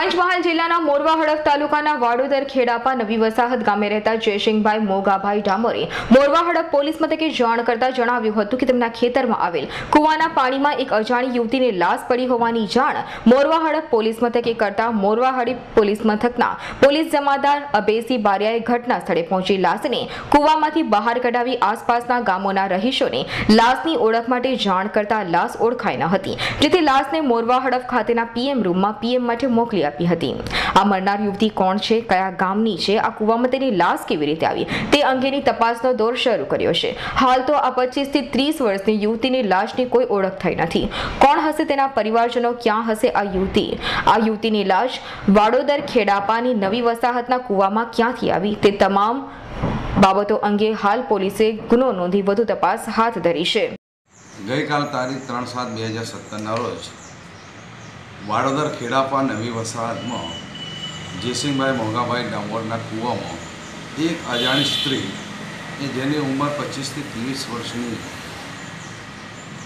પંચમહાલ જિલ્લાના મોરવા હડફ તાલુકાના વાડોદર ખેડાપા નવી વસાહત ગામે રહેતા જયસિંહભાઈ મોગાભાઈ ડામોરે મોરવા હડફ પોલીસ મથકે જાણ કરતા જણાવ્યું હતું કે તેમના ખેતરમાં આવેલ કુવાના પાણીમાં એક અજાણી યુવતીની લાશ પડી હોવાની જાણ મોરવા હડફ પોલીસ મથકે કરતા મોરવા હડફ પોલીસ મથકના પોલીસ જમાદાર અબેસી બારિયાએ ઘટના સ્થળે પહોંચી લાશને કુવામાંથી બહાર કઢાવી આસપાસના ગામોના રહીશોને લાશની ઓળખ માટે જાણ કરતા લાશ ઓળખાઈ ન હતી, જેથી લાશને મોરવા હડફ ખાતેના પીએમ રૂમમાં પીએમ માટે મોકલી આપી હતી. આ મરનાર યુવતી કોણ છે, કયા ગામની છે, આ કુવામાં તેની લાશ કેવી રીતે આવી, તે અંગેની તપાસનો દોર શરૂ કર્યો છે. હાલ તો આ પચીસથી ત્રીસ વર્ષની યુવતીની લાશની કોઈ ઓળખ થઈ નથી. કોણ હશે તેના પરિવારજનો, ક્યાં હશે આ યુવતી? આ યુવતીની લાશ વાડોદર ખેડાપાની નવી વસાહતના કુવામાં ક્યાંથી આવી? તે તમામ બાબતો અંગે હાલ પોલીસે ગુનો નોંધી વધુ તપાસ હાથ ધરી છે. ગઈકાલ તારીખ ત્રણ સાત બે હજાર સત્તરના રોજ વાડોદર ખેડાપા નવી વસાહતમાં જયસિંહભાઈ મોંઘાભાઈ ડામોરના કૂવામાં એક અજાણી સ્ત્રી કે જેની ઉંમર પચીસથી ત્રીસ વર્ષની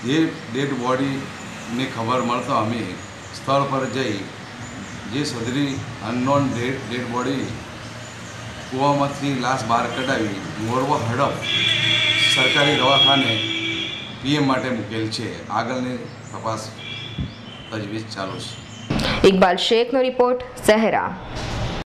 જે ડેડ બોડીની ખબર મળતા અમે સ્થળ પર જઈ જે સદરી અનનોન ડેડ ડેડ બોડી કૂવામાંથી લાશ બહાર કઢાવી મોરવા હડપ સરકારી દવાખાને પીએમ માટે મૂકેલ છે. આગળની તપાસ તજવીજ ચાલુ છે. ઇકબાલ શેખનો રિપોર્ટ સહેરા.